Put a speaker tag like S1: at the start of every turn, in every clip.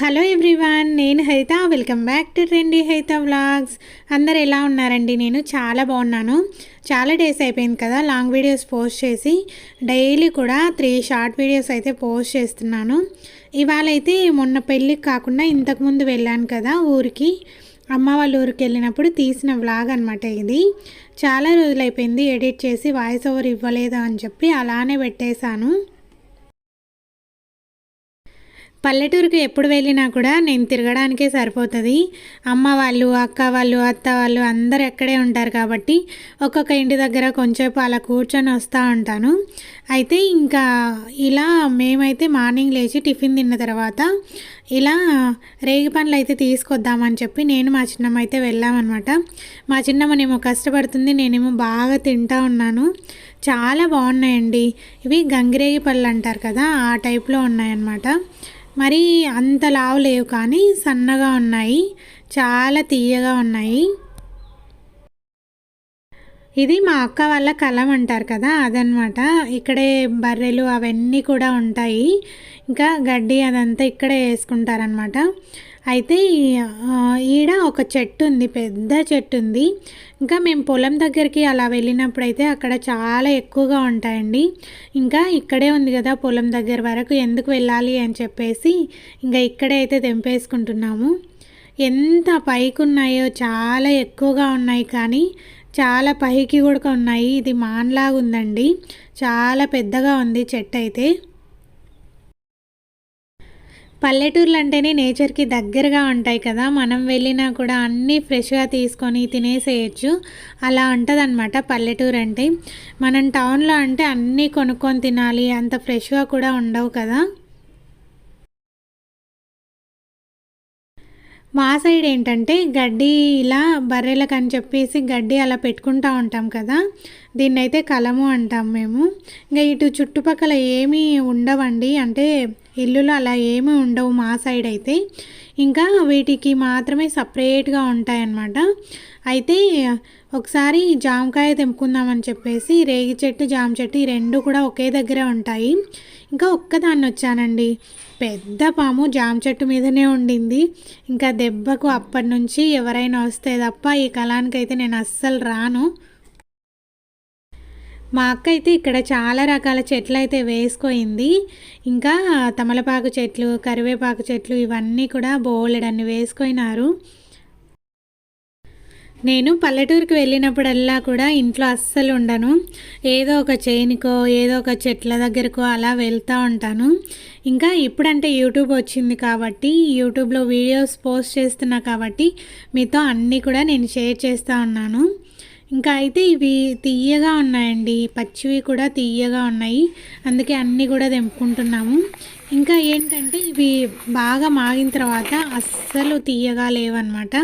S1: Hello everyone నేను Haitha welcome back to trendy Haitha vlogs. అందరు ఎలా ఉన్నారండి? నేను చాలా బాగున్నాను. చాలా డేస్ అయిపోయింది కదా లాంగ్ వీడియోస్ పోస్ట్ చేసి. డైలీ కూడా త్రీ షార్ట్ వీడియోస్ అయితే పోస్ట్ చేస్తున్నాను. ఇవాళ అయితే మొన్న పెళ్ళికి కాకుండా ఇంతకుముందు వెళ్ళాను కదా ఊరికి. అమ్మ వాళ్ళ ఊరికి వెళ్ళినప్పుడు తీసిన వ్లాగ్ అనమాట ఇది. చాలా రోజులైపోయింది ఎడిట్ చేసి వాయిస్ ఓవర్ ఇవ్వలేదు అని చెప్పి అలానే పెట్టేశాను. పల్లెటూరుకు ఎప్పుడు వెళ్ళినా కూడా నేను తిరగడానికే సరిపోతుంది. అమ్మ వాళ్ళు అక్క వాళ్ళు అత్త వాళ్ళు అందరు ఎక్కడే ఉంటారు కాబట్టి ఒక్కొక్క ఇంటి దగ్గర కొంచెంసేపు అలా కూర్చొని వస్తూ ఉంటాను. అయితే ఇంకా ఇలా మేమైతే మార్నింగ్ లేచి టిఫిన్ తిన్న తర్వాత ఇలా రేగి పండ్లు అయితే తీసుకొద్దామని చెప్పి నేను మా చిన్నమ్మ అయితే వెళ్ళామన్నమాట. మా చిన్నమ్మనేమో కష్టపడుతుంది నేనేమో బాగా తింటా ఉన్నాను. చాలా బాగున్నాయండి. ఇవి గంగిరేగి పళ్ళు అంటారు కదా ఆ టైప్లో ఉన్నాయన్నమాట. మరి అంత లావు లేవు కానీ సన్నగా ఉన్నాయి. చాలా తీయగా ఉన్నాయి. ఇది మా అక్క వాళ్ళ కలం అంటారు కదా అదనమాట ఇక్కడే బర్రెలు అవన్నీ కూడా ఉంటాయి. ఇంకా గడ్డి అదంతా ఇక్కడే వేసుకుంటారనమాట అయితే ఈడ ఒక చెట్టు ఉంది పెద్ద చెట్టు ఉంది ఇంకా మేము పొలం దగ్గరికి అలా వెళ్ళినప్పుడైతే అక్కడ చాలా ఎక్కువగా ఉంటాయండి. ఇంకా ఇక్కడే ఉంది కదా పొలం దగ్గర వరకు ఎందుకు వెళ్ళాలి అని చెప్పేసి ఇంకా ఇక్కడే అయితే తెంపేసుకుంటున్నాము. ఎంత పైకి ఉన్నాయో చాలా ఎక్కువగా ఉన్నాయి కానీ చాలా పైకి కూడా ఉన్నాయి. ఇది మాన్లాగా ఉందండి చాలా పెద్దగా ఉంది చెట్టు అయితే. పల్లెటూర్లు అంటేనే నేచర్కి దగ్గరగా ఉంటాయి కదా. మనం వెళ్ళినా కూడా అన్నీ ఫ్రెష్గా తీసుకొని తినేసేయచ్చు. అలా ఉంటుందన్నమాట పల్లెటూరు అంటే మనం టౌన్లో అంటే అన్నీ కొనుక్కొని తినాలి. అంత ఫ్రెష్గా కూడా ఉండవు కదా. మా సైడ్ ఏంటంటే గడ్డి ఇలా బర్రెలకు అని చెప్పేసి గడ్డి అలా పెట్టుకుంటూ ఉంటాం కదా దీన్ని అయితే కలము అంటాం మేము. ఇంకా ఇటు చుట్టుపక్కల ఏమీ ఉండవండి అంటే ఇల్లులు అలా ఏమీ ఉండవు మా సైడ్ అయితే. ఇంకా వీటికి మాత్రమే సపరేట్గా ఉంటాయన్నమాట. అయితే ఒకసారి జామకాయ తెంపుకుందామని చెప్పేసి రేగి చెట్టు జామ చెట్టు ఈ రెండు కూడా ఒకే దగ్గర ఉంటాయి. ఇంకా ఒక్కదాన్ని వచ్చానండి. పెద్ద పాము జామ చెట్టు మీదనే ఉండింది. ఇంకా దెబ్బకు అప్పటి నుంచి ఎవరైనా వస్తే తప్ప ఈ కళానికైతే నేను అస్సలు రాను. మా అక్క అయితే ఇక్కడ చాలా రకాల చెట్లు అయితే వేసుకోయింది. ఇంకా తమలపాకు చెట్లు కరివేపాకు చెట్లు ఇవన్నీ కూడా బోలెడన్ని వేసుకొయినారు. నేను పల్లెటూరుకి వెళ్ళినప్పుడల్లా కూడా ఇంట్లో అస్సలు ఉండను. ఏదో ఒక చేనుకో ఏదో ఒక చెట్ల దగ్గరకో అలా వెళ్తూ ఉంటాను. ఇంకా ఇప్పుడంటే యూట్యూబ్ వచ్చింది కాబట్టి యూట్యూబ్లో వీడియోస్ పోస్ట్ చేస్తున్నా కాబట్టి మీతో అన్నీ కూడా నేను షేర్ చేస్తూ ఉన్నాను. ఇంకా అయితే ఇవి తీయగా ఉన్నాయండి. పచ్చివి కూడా తీయగా ఉన్నాయి. అందుకే అన్నీ కూడా తెంపుకుంటున్నాము. ఇంకా ఏంటంటే ఇవి బాగా మాగిన తర్వాత అస్సలు తీయగా లేవన్నమాట.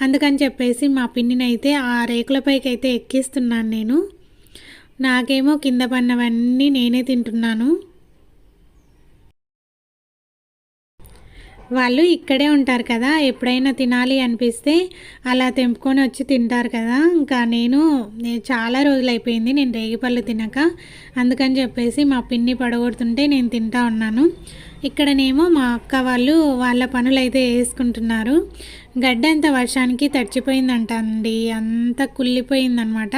S1: అందుకని చెప్పేసి మా పిన్నినైతే ఆ రేకులపైకి అయితే ఎక్కిస్తున్నాను నేను. నాకేమో కింద పడినవన్నీ నేనే తింటున్నాను. వాళ్ళు ఇక్కడే ఉంటారు కదా ఎప్పుడైనా తినాలి అనిపిస్తే అలా తెంపుకొని వచ్చి తింటారు కదా. ఇంకా నేను చాలా రోజులు అయిపోయింది నేను రేగిపళ్ళు తినక. అందుకని చెప్పేసి మా పిన్ని పడగొడుతుంటే నేను తింటా ఉన్నాను. ఇక్కడనేమో మా అక్క వాళ్ళు వాళ్ళ పనులు అయితే వేసుకుంటున్నారు. గడ్డ అంత వర్షానికి తడిచిపోయిందంట అండి అంతా కుళ్ళిపోయిందనమాట.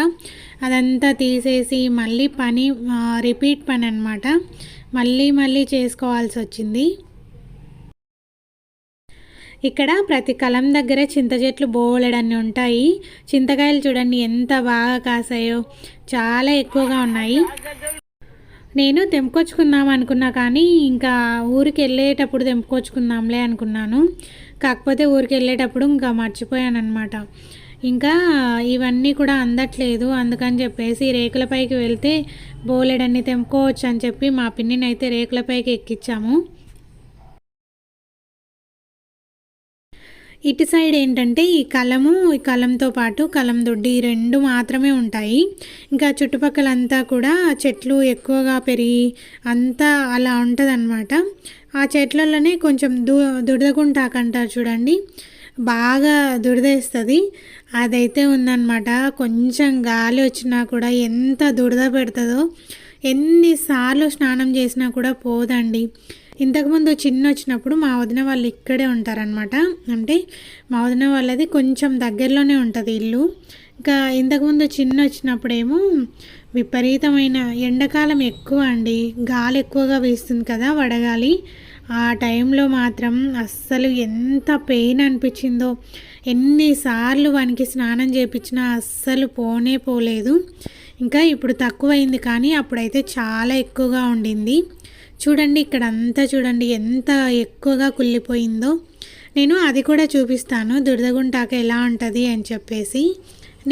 S1: అదంతా తీసేసి మళ్ళీ పని రిపీట్ పని అనమాట మళ్ళీ మళ్ళీ చేసుకోవాల్సి వచ్చింది ఇక్కడ ప్రతి కలం దగ్గర చింత చెట్లు బోలెడన్ని ఉంటాయి. చింతకాయలు చూడండి ఎంత బాగా కాసాయో. చాలా ఎక్కువగా ఉన్నాయి. నేను తెంపుకొచ్చుకుందాం అనుకున్నా కానీ ఇంకా ఊరికి వెళ్ళేటప్పుడు తెంపుకొచ్చుకుందాంలే అనుకున్నాను. కాకపోతే ఊరికి వెళ్ళేటప్పుడు ఇంకా మర్చిపోయాను అనమాట ఇంకా ఇవన్నీ కూడా అందట్లేదు. అందుకని చెప్పేసి రేకులపైకి వెళ్తే బోలెడన్ని తెంపుకోవచ్చు అని చెప్పి మా పిన్నిని అయితే రేకులపైకి ఎక్కించాము ఇటు సైడ్ ఏంటంటే ఈ కలము ఈ కలంతో పాటు కలం దొడ్డి ఈ రెండు మాత్రమే ఉంటాయి. ఇంకా చుట్టుపక్కలంతా కూడా చెట్లు ఎక్కువగా పెరిగి అంతా అలా ఉంటుందన్నమాట. ఆ చెట్లలోనే కొంచెం దు దుడదకుంటాక అంటారు చూడండి. బాగా దురదేస్తుంది అదైతే ఉందన్నమాట. కొంచెం గాలి వచ్చినా కూడా ఎంత దురద పెడుతుందో ఎన్నిసార్లు స్నానం చేసినా కూడా పోదండి. ఇంతకుముందు చిన్న వచ్చినప్పుడు మా వదిన వాళ్ళు ఇక్కడే ఉంటారనమాట అంటే మా వదిన వాళ్ళది కొంచెం దగ్గరలోనే ఉంటుంది ఇల్లు. ఇంకా ఇంతకుముందు చిన్న వచ్చినప్పుడేమో విపరీతమైన ఎండాకాలం ఎక్కువ అండి. గాలి ఎక్కువగా వేస్తుంది కదా వడగాలి. ఆ టైంలో మాత్రం అస్సలు ఎంత పెయిన్ అనిపించిందో ఎన్నిసార్లు వానికి స్నానం చేయించినా అస్సలు పోనే పోలేదు. ఇంకా ఇప్పుడు తక్కువైంది కానీ అప్పుడైతే చాలా ఎక్కువగా ఉండింది. చూడండి ఇక్కడ అంతా చూడండి ఎంత ఎక్కువగా కుళ్ళిపోయిందో. నేను అది కూడా చూపిస్తాను దురదగుంటాక ఎలా ఉంటుంది అని చెప్పేసి.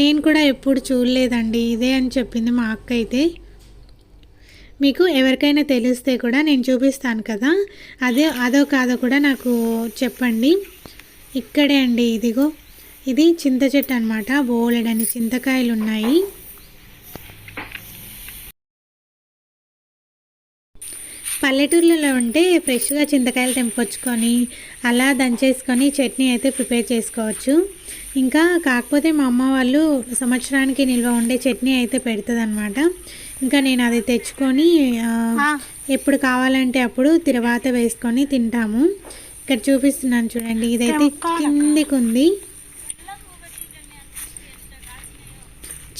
S1: నేను కూడా ఎప్పుడు చూడలేదండి ఇదే అని చెప్పింది మా అక్క అయితే మీకు ఎవరికైనా తెలిస్తే కూడా నేను చూపిస్తాను కదా. అదే అదో కాదో కూడా నాకు చెప్పండి. ఇక్కడే అండి ఇదిగో. ఇది చింత చెట్టు అనమాట బోలెడని చింతకాయలు ఉన్నాయి పల్లెటూర్లలో ఉంటే ఫ్రెష్గా చింతకాయలు తెంపుకొచ్చుకొని అలా దంచేసుకొని చట్నీ అయితే ప్రిపేర్ చేసుకోవచ్చు. ఇంకా కాకపోతే మా అమ్మ వాళ్ళు సంవత్సరానికి నిల్వ ఉండే చట్నీ అయితే పెడుతుంది అనమాట ఇంకా నేను అది తెచ్చుకొని ఎప్పుడు కావాలంటే అప్పుడు తిరువాత వేసుకొని తింటాము. ఇక్కడ చూపిస్తున్నాను చూడండి ఇదైతే కిందికి ఉంది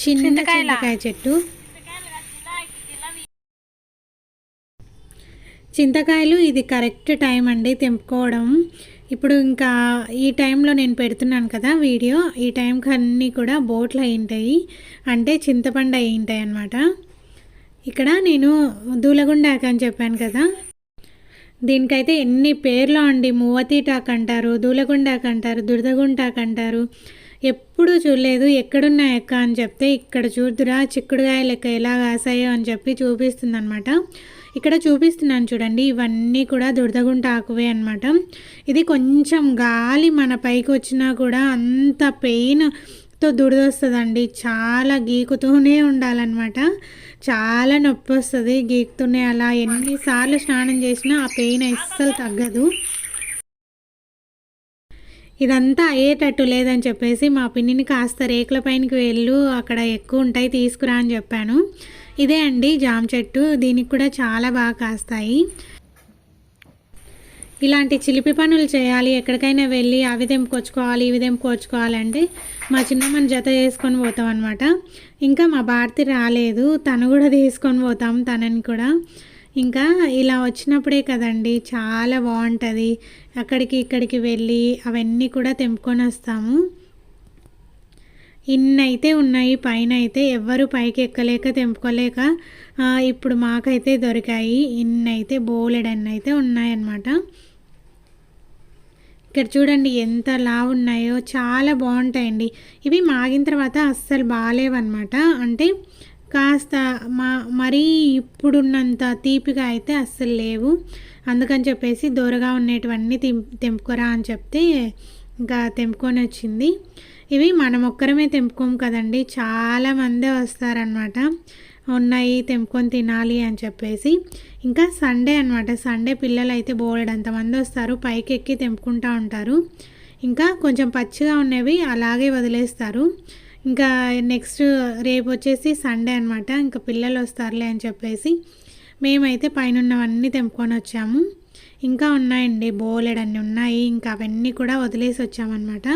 S1: చిన్న చింతకాయ చెట్టు. చింతకాయలు ఇది కరెక్ట్ టైం అండి తెంపుకోవడం. ఇప్పుడు ఇంకా ఈ టైంలో నేను పెడుతున్నాను కదా వీడియో ఈ టైంకి అన్నీ కూడా బోట్లు అయి ఉంటాయి అంటే చింతపండు అయి ఉంటాయి అనమాట ఇక్కడ నేను దూలగుండాక అని చెప్పాను కదా. దీనికైతే ఎన్ని పేర్లు అండి? మూవతీటాక్ అంటారు దూలగుండాక్ అంటారు దురదగుంటాక్ అంటారు. ఎప్పుడూ చూడలేదు ఎక్కడున్నాయి ఎక్క అని చెప్తే ఇక్కడ చూద్దురా చిక్కుడుగాయలు లెక్క ఎలా కాసాయో అని చెప్పి చూపిస్తుంది అనమాట ఇక్కడ చూపిస్తున్నాను చూడండి ఇవన్నీ కూడా దురదగుంట ఆకువే అనమాట ఇది కొంచెం గాలి మన పైకి వచ్చినా కూడా అంత పెయిన్తో దురదొస్తుందండి. చాలా గీకుతూనే ఉండాలన్నమాట. చాలా నొప్పి వస్తుంది గీకుతూనే. అలా ఎన్నిసార్లు స్నానం చేసినా ఆ పెయిన్ అస్సలు తగ్గదు. ఇదంతా అయ్యేటట్టు లేదని చెప్పేసి మా పిన్నిని కాస్త రేకుల పైనకి వెళ్ళు అక్కడ ఎక్కువ ఉంటాయి తీసుకురా అని చెప్పాను. ఇదే అండి జామ చెట్టు. దీనికి కూడా చాలా బాగా కాస్తాయి. ఇలాంటి చిలిపి పనులు చేయాలి. ఎక్కడికైనా వెళ్ళి అవి తెంపుకొచ్చుకోవాలి ఇవి తెంపుకొచ్చుకోవాలంటే మా చిన్నమ్మని జత చేసుకొని పోతాం అనమాట ఇంకా మా భారతి రాలేదు. తను కూడా తీసుకొని పోతాం తనని కూడా. ఇంకా ఇలా వచ్చినప్పుడే కదండి చాలా బాగుంటుంది. అక్కడికి ఇక్కడికి వెళ్ళి అవన్నీ కూడా తెంపుకొని వస్తాము. ఇన్నైతే ఉన్నాయి పైన అయితే ఎవ్వరు పైకి ఎక్కలేక తెంపుకోలేక ఇప్పుడు మాకైతే దొరికాయి. ఇన్నైతే బోలెడన్ని అయితే ఉన్నాయన్నమాట. ఇక్కడ చూడండి ఎంత లా ఉన్నాయో చాలా బాగుంటాయండి. ఇవి మాగిన తర్వాత అస్సలు బాగాలేవన్నమాట. అంటే కాస్త మా మరీ ఇప్పుడున్నంత తీపిగా అయితే అస్సలు లేవు. అందుకని చెప్పేసి దూరగా ఉండేటివన్నీ తెంపుకోరా అని చెప్తే ఇంకా తెంపుకొని వచ్చింది. ఇవి మనం ఒక్కరమే తెంపుకోము కదండి. చాలామందే వస్తారనమాట ఉన్నాయి తెంపుకొని తినాలి అని చెప్పేసి. ఇంకా సండే అనమాట సండే పిల్లలు అయితే బోల్డ్ అంతమంది వస్తారు. పైకి ఎక్కి తెంపుకుంటూ ఉంటారు. ఇంకా కొంచెం పచ్చిగా ఉన్నవి అలాగే వదిలేస్తారు. ఇంకా నెక్స్ట్ రేపు వచ్చేసి సండే అనమాట ఇంకా పిల్లలు వస్తారులే అని చెప్పేసి మేమైతే పైన ఉన్నవన్నీ తెంపుకొని వచ్చాము. ఇంకా ఉన్నాయండి. బోలెడన్ని ఉన్నాయి. ఇంకా అవన్నీ కూడా వదిలేసి వచ్చామన్నమాట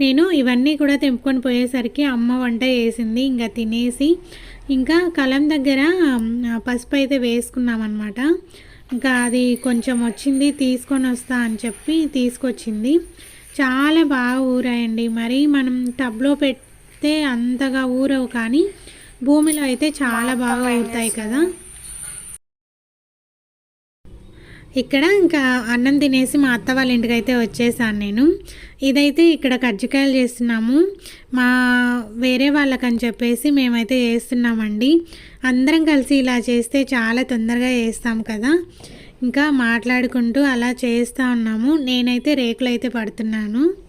S1: నేను ఇవన్నీ కూడా తెంపుకొని పోయేసరికి అమ్మ వంట వేసింది ఇంకా తినేసి ఇంకా కలం దగ్గర పసుపు అయితే వేసుకున్నామన్నమాట. ఇంకా అది కొంచెం వచ్చింది తీసుకొని వస్తా అని చెప్పి తీసుకొచ్చింది. చాలా బాగా ఊరాయండి. మరి మనం టబ్లో పెడితే అంతగా ఊరవు కానీ భూమిలో అయితే చాలా బాగా ఊరుతాయి కదా. ఇక్కడ ఇంకా అన్నం తినేసి మా అత్త వాళ్ళ ఇంటికి అయితే వచ్చేసాను నేను. ఇదైతే ఇక్కడ కజ్జికాయలు చేస్తున్నాము. మా వేరే వాళ్ళకని చెప్పేసి మేమైతే చేస్తున్నామండి. అందరం కలిసి ఇలా చేస్తే చాలా తొందరగా చేస్తాం కదా. ఇంకా మాట్లాడుకుంటూ అలా చేస్తూ ఉన్నాము. నేనైతే రేకులు అయితే పడుతున్నాను.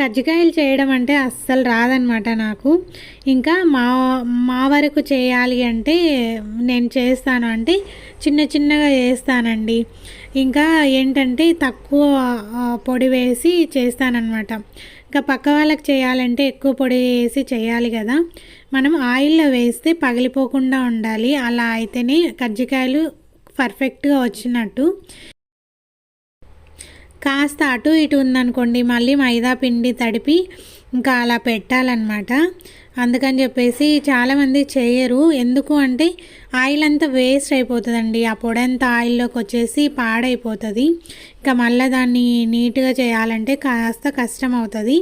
S1: కజ్జికాయలు చేయడం అంటే అస్సలు రాదనమాట నాకు. ఇంకా మా మా వరకు చేయాలి అంటే నేను చేస్తాను అంటే చిన్న చిన్నగా చేస్తానండి. ఇంకా ఏంటంటే తక్కువ పొడి వేసి చేస్తానన్నమాట. ఇంకా పక్క వాళ్ళకి చేయాలంటే ఎక్కువ పొడి వేసి చేయాలి కదా. మనం ఆయిల్లో వేస్తే పగిలిపోకుండా ఉండాలి. అలా అయితేనే కజ్జికాయలు పర్ఫెక్ట్గా వచ్చినట్టు. కాస్త అటు ఇటు ఉందనుకోండి మళ్ళీ మైదా పిండి తడిపి ఇంకా అలా పెట్టాలన్నమాట. అందుకని చెప్పేసి చాలామంది చేయరు. ఎందుకు అంటే ఆయిల్ అంతా వేస్ట్ అయిపోతుందండి. ఆ పొడంతా ఆయిల్లోకి వచ్చేసి పాడైపోతుంది. ఇంకా మళ్ళీ దాన్ని నీట్గా చేయాలంటే కాస్త కష్టం అవుతుంది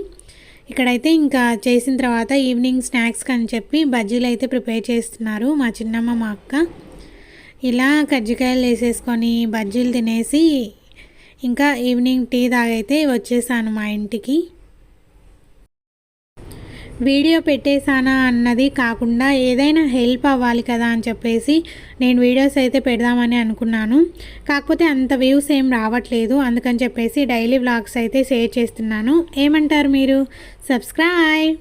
S1: ఇక్కడైతే ఇంకా చేసిన తర్వాత ఈవినింగ్ స్నాక్స్ అని చెప్పి బజ్జీలు అయితే ప్రిపేర్ చేస్తున్నారు మా చిన్నమ్మ మా అక్క. ఇలా కజ్జికాయలు వేసేసుకొని బజ్జీలు తినేసి ఇంకా ఈవినింగ్ టీ తాగైతే వచ్చేసాను మా ఇంటికి. వీడియో పెట్టేశానా అన్నది కాకుండా ఏదైనా హెల్ప్ అవ్వాలి కదా అని చెప్పేసి నేను వీడియోస్ అయితే పెడదామని అనుకున్నాను. కాకపోతే అంత వ్యూస్ ఏం రావట్లేదు. అందుకని చెప్పేసి డైలీ వ్లాగ్స్ అయితే షేర్ చేస్తున్నాను. ఏమంటారు మీరు? సబ్స్క్రైబ్.